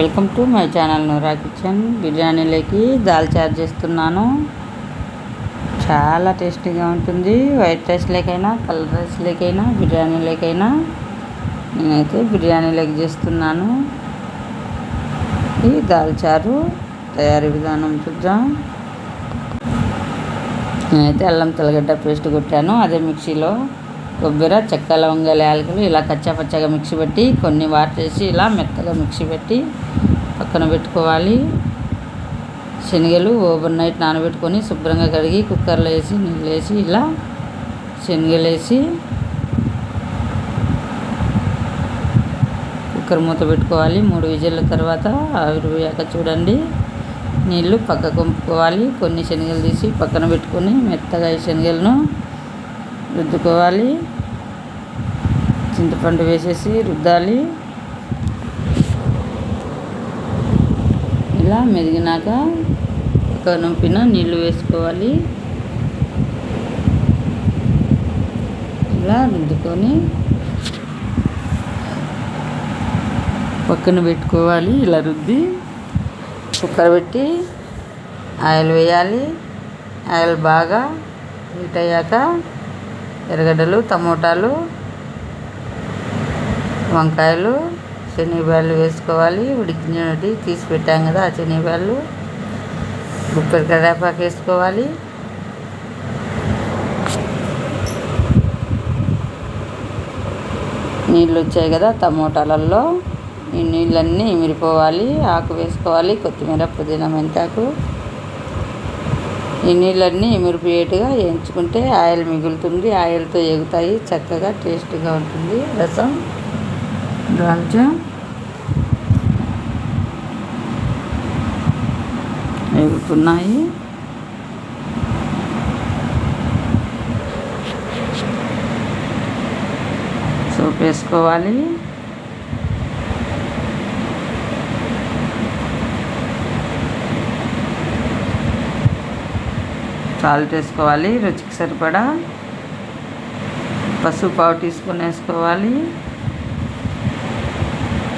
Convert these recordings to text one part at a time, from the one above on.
Welcome to my channel Noora kitchen. బిర్యానీలోకి దాల్ చారు చేస్తున్నాను. చాలా టేస్టీగా ఉంటుంది. వైట్ రైస్లోకైనా కలర్ రైస్లోకైనా బిర్యానీలోకైనా నేనైతే బిర్యానీలోకి చేస్తున్నాను. ఈ దాల్ చారు తయారీ విధానం చూద్దాం. నేనైతే అల్లం తెల్లగడ్డ పేస్ట్ కొట్టాను. అదే మిక్సీలో. కొబ్బరి చెక్క లవంగాలు యాలకులు ఇలా కచ్చా పచ్చగా మిక్సీ పెట్టి కొన్ని వాటర్ వేసి ఇలా మెత్తగా మిక్సీ పెట్టి పక్కన పెట్టుకోవాలి. శనగలు ఓవర్ నైట్ నానబెట్టుకొని శుభ్రంగా కడిగి కుక్కర్లో వేసి నీళ్ళు వేసి ఇలా శనగలు వేసి కుక్కర్ మూత పెట్టుకోవాలి. మూడు విజిల్ల తర్వాత ఆవిరిపోయాక చూడండి. నీళ్ళు పక్కకు పంపుకోవాలి కొన్ని శనగలు తీసి పక్కన పెట్టుకొని మెత్తగా ఈ శనగలను రుద్దుకోవాలి. చింతపండు వేసేసి రుద్దాలి. ఇలా మెదిగినాక ఒక నొప్పిన నీళ్ళు వేసుకోవాలి. ఇలా రుద్దుకొని పక్కన పెట్టుకోవాలి. ఇలా రుద్ది కుక్కర్ పెట్టి ఆయిల్ వేయాలి. ఆయిల్ బాగా హీట్ అయ్యాక ఎర్రగడ్డలు టమోటాలు వంకాయలు శనగబాయలు వేసుకోవాలి. ఉడికినటి తీసి పెట్టాం కదా ఆ శనగబాయలు గుప్పెడు కరివేపాకు వేసుకోవాలి. నీళ్ళు వచ్చాయి కదా టమోటాలలో ఈ నీళ్ళన్నీ ఇమిరిపోవాలి ఆకు వేసుకోవాలి కొత్తిమీర పుదీనా మెంతాకు. ఈ నీళ్ళన్నీ ఇమిరిపోయేట్టుగా వేయించుకుంటే ఆయిల్ మిగులుతుంది. ఆయిల్తో ఎగుతాయి. చక్కగా టేస్ట్గా ఉంటుంది. రసం దాల్చా ఎగుతున్నాయి. సోప్ వేసుకోవాలి సాల్ట్ వేసుకోవాలి రుచికి సరిపడా పసుపు పావు తీసుకొని వేసుకోవాలి.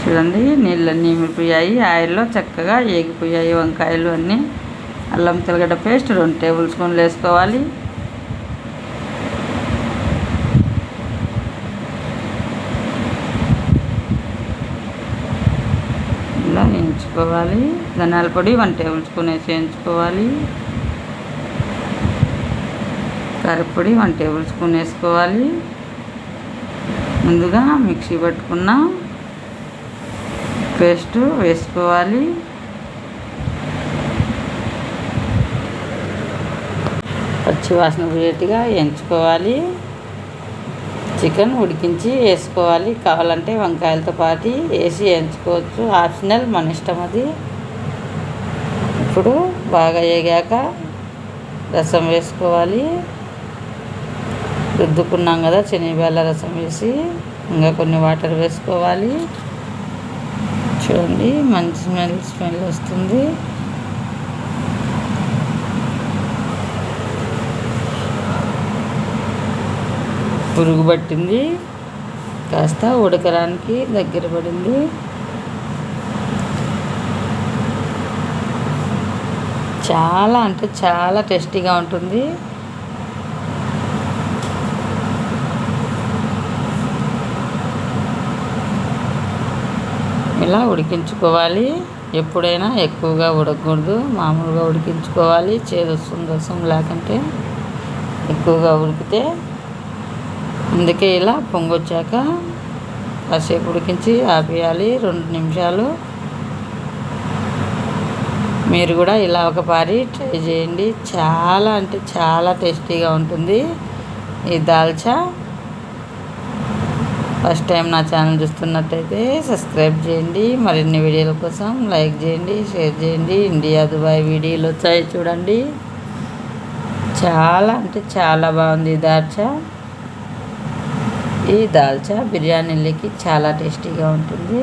చూడండి నీళ్ళన్నీ ఇమిరిపోయాయి ఆయిల్లో చక్కగా ఏగిపోయాయి వంకాయలు అన్నీ. అల్లం తెల్లగడ్డ పేస్ట్ రెండు టేబుల్ స్పూన్లు వేసుకోవాలి. ఇలా వేయించుకోవాలి. ధనాల పొడి వన్ టేబుల్ స్పూన్ వేసి వేయించుకోవాలి. కారపొడి వన్ టేబుల్ స్పూన్ వేసుకోవాలి. ముందుగా మిక్సీ పట్టుకున్న పేస్ట్ వేసుకోవాలి. పచ్చివాసన పోయేట్టుగా ఎంచుకోవాలి చికెన్ ఉడికించి వేసుకోవాలి. కావాలంటే వంకాయలతో పాటు వేసి ఎంచుకోవచ్చు ఆప్షనల్ మన ఇష్టం అది. ఇప్పుడు బాగా వేగాక రసం వేసుకోవాలి. రుద్దుకున్నాం కదా శనగబేళ్ళ రసం వేసి ఇంకా కొన్ని వాటర్ వేసుకోవాలి. చూడండి మంచి స్మెల్ స్మెల్ వస్తుంది. పురుగు పట్టింది కాస్త ఉడకడానికి దగ్గర పడింది. చాలా అంటే చాలా టేస్టీగా ఉంటుంది. ఇలా ఉడికించుకోవాలి. ఎప్పుడైనా ఎక్కువగా ఉడకకూడదు మామూలుగా ఉడికించుకోవాలి. చేదు వస్తుంది రసం లేకుంటే ఎక్కువగా ఉడికితే అందుకే ఇలా పొంగొచ్చాక కాసేపు ఉడికించి ఆపేయాలి. రెండు నిమిషాలు. మీరు కూడా ఇలా ఒక పారి ట్రై చేయండి. చాలా అంటే చాలా టేస్టీగా ఉంటుంది. ఈ దాల్చా ఫస్ట్ టైం నా ఛానల్ చూస్తున్నట్టయితే సబ్స్క్రైబ్ చేయండి. మరిన్ని వీడియోల కోసం లైక్ చేయండి షేర్ చేయండి. ఇండియా దుబాయ్ వీడియోలు వచ్చాయి చూడండి. చాలా అంటే చాలా బాగుంది దాల్చా. ఈ దాల్చా బిర్యానీలకి చాలా టేస్టీగా ఉంటుంది.